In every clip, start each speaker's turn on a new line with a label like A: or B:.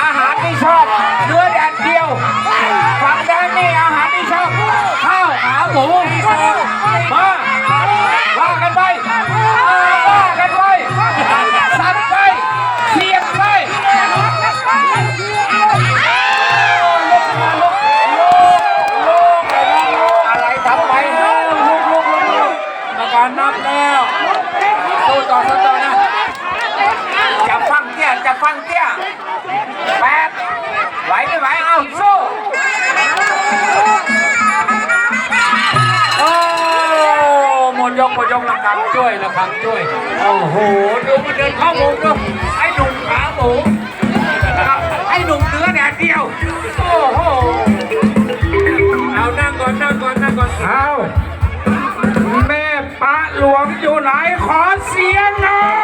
A: อาหารที่ชอบเนื้อแดดเดียวฝั่งแดนนี่อาหารที่ชอบข้าวขาหมูมาว่ากันไปว่ากันไปสั่นไปเสียบไปการนับแล้วตู้ต่อสู้ตอนะอย่าฟัง ตี้ยจะฟังเตี้ยแปดไหวไม่ไหวเอาสู้โอ้หมดยกหมดยกระคังช่วยระคังช่วยโอ้โหดูมันเดินเข้ามุมดูไอ้หนุ่มขาหมูไอ้หนุ่มเนื้อแดดเดียวโอ้โหเอานั่งก่อนนั่งก่อนนั่งก่อนเอาแม่ปะหลวงอยู่ไหนขอเสียงหน่อย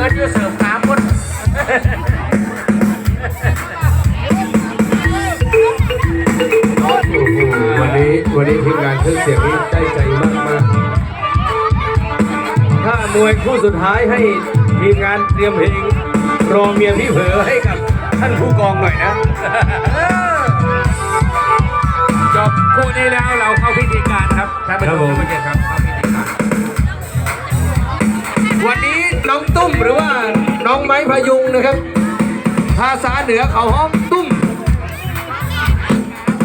A: งินอยู่เสริมน้ำหมดโอ
B: ้โหวันนี้วันนี้ทีมงานเครื่องเสียงนี้ได้ใจมากมากๆถ้ามวยคู่สุดท้ายให้ทีมงานเตรียมเพลงรอเมียพี่เผลอให้กับท่านผู้กองหน่อยนะ
A: จบคู่นี้แล้วเราเข้าพิธีการครับท่านผู้ชครับผมมทุกท่านครับ
B: ยุงนะครับ ภาษาเหนือเขาห้อมตุ้ม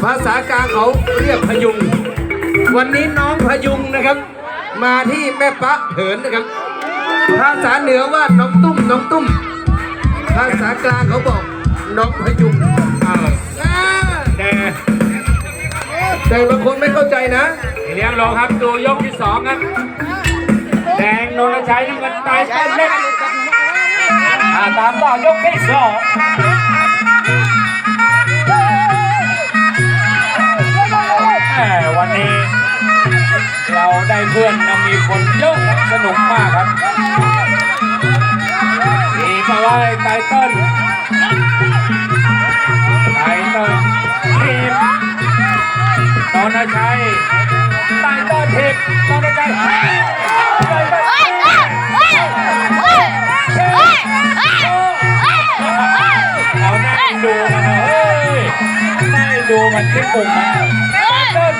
B: ภาษากลางเขาเรียกพยุง วันนี้น้องพยุงนะครับ มาที่แม่ปะเหินนะครับ ภาษาเหนือว่าน้องตุ้มน้องตุ้ม ภาษากลางเขาบอกน้องพยุง
A: อ้าว
B: อ่า
A: แต่
B: แต่บางคนไม่เข้าใจนะ
A: เลี้ยงรองครับดูยกที่สองครับแดงนนทชัยน้ำเงินตายต้นเล็กอ่า ตามต่อยกที่สองวันนี้ เราได้เพื่อนนมีคนเยอะสนุกมากครับมีมาไว้ไตเติ้ลไตเติ้ลทีมนนชัยไตเติ้ลทีมนนชัย ดูมันเฮ้ยไม่ดูมันที่ปุ่มนะเต้น